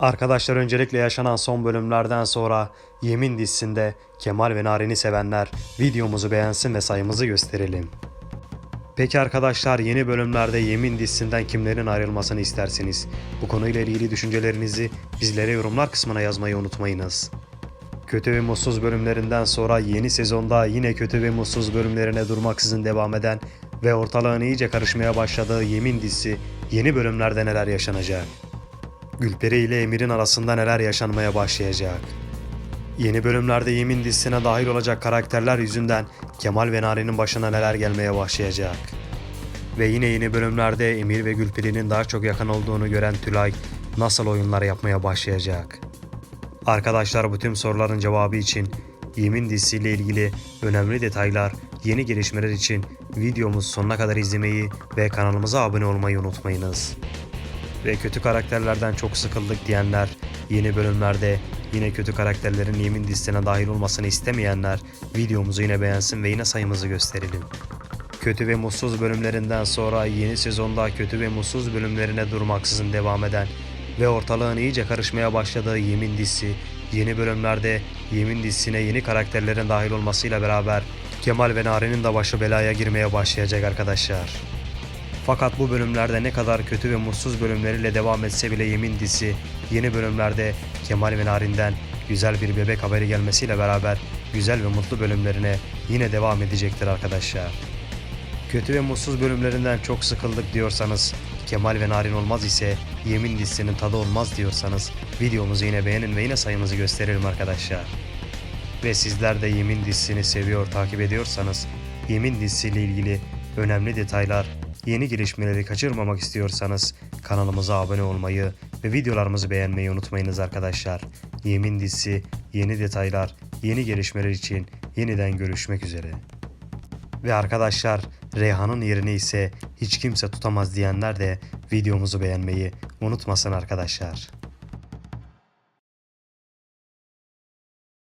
Arkadaşlar öncelikle yaşanan son bölümlerden sonra Yemin dizisinde Kemal ve Narin'i sevenler videomuzu beğensin ve sayımızı gösterelim. Peki arkadaşlar yeni bölümlerde Yemin dizisinden kimlerin ayrılmasını istersiniz? Bu konuyla ilgili düşüncelerinizi bizlere yorumlar kısmına yazmayı unutmayınız. Kötü ve mutsuz bölümlerinden sonra yeni sezonda yine kötü ve mutsuz bölümlerine durmaksızın devam eden ve ortalığın iyice karışmaya başladığı Yemin dizisi yeni bölümlerde neler yaşanacak? Gülperi ile Emir'in arasında neler yaşanmaya başlayacak? Yeni bölümlerde Yemin dizisine dahil olacak karakterler yüzünden Kemal ve Nari'nin başına neler gelmeye başlayacak? Ve yine yeni bölümlerde Emir ve Gülperi'nin daha çok yakın olduğunu gören Tülay nasıl oyunlar yapmaya başlayacak? Arkadaşlar bu tüm soruların cevabı için Yemin dizisiyle ilgili önemli detaylar, yeni gelişmeler için videomuzu sonuna kadar izlemeyi ve kanalımıza abone olmayı unutmayınız. Ve kötü karakterlerden çok sıkıldık diyenler, yeni bölümlerde yine kötü karakterlerin Yemin dizisine dahil olmasını istemeyenler videomuzu yine beğensin ve yine sayımızı gösterelim. Kötü ve mutsuz bölümlerinden sonra yeni sezonda kötü ve mutsuz bölümlerine durmaksızın devam eden ve ortalığın iyice karışmaya başladığı Yemin dizisi, yeni bölümlerde Yemin dizisine yeni karakterlerin dahil olmasıyla beraber Kemal ve Narin'in de başı belaya girmeye başlayacak arkadaşlar. Fakat bu bölümlerde ne kadar kötü ve mutsuz bölümleriyle devam etse bile Yemin dizisi yeni bölümlerde Kemal ve Narin'den güzel bir bebek haberi gelmesiyle beraber güzel ve mutlu bölümlerine yine devam edecektir arkadaşlar. Kötü ve mutsuz bölümlerinden çok sıkıldık diyorsanız, Kemal ve Narin olmaz ise Yemin dizisinin tadı olmaz diyorsanız videomuzu yine beğenin ve yine sayımızı gösterelim arkadaşlar. Ve sizler de Yemin dizisini seviyor, takip ediyorsanız Yemin dizisiyle ilgili önemli detaylar, yeni gelişmeleri kaçırmamak istiyorsanız kanalımıza abone olmayı ve videolarımızı beğenmeyi unutmayınız arkadaşlar. Yemin dizisi, yeni detaylar, yeni gelişmeler için yeniden görüşmek üzere. Ve arkadaşlar Reyhan'ın yerini ise hiç kimse tutamaz diyenler de videomuzu beğenmeyi unutmasın arkadaşlar.